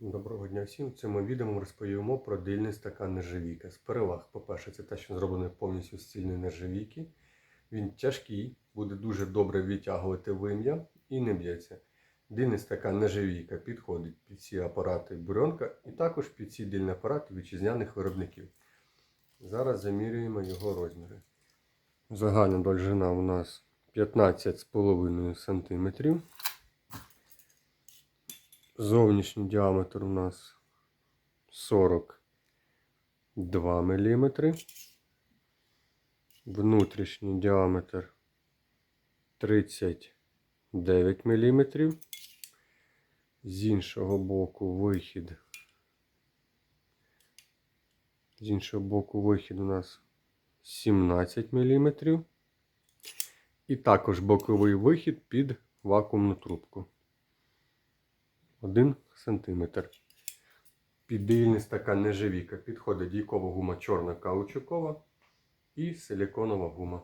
Доброго дня всім. В цьому відео ми розповімо про дильний стакан нержавійка. З переваг, по-перше, це те, що зроблений повністю з цільної нержавійки. Він тяжкий, буде дуже добре відтягувати вим'я і не б'ється. Дильний стакан нержавійка підходить під ці апарати бурьонка і також під ці дильні апарати вітчизняних виробників. Зараз замірюємо його розміри. Загальна довжина у нас 15,5 см. Зовнішній діаметр у нас 42 мм. Внутрішній діаметр 39 мм. З іншого боку вихід. З іншого боку вихід у нас 17 мм. І також боковий вихід під вакуумну трубку. 1 см. Під дильний стакан неживіка. підходить дійкова гума чорна каучукова і силіконова гума.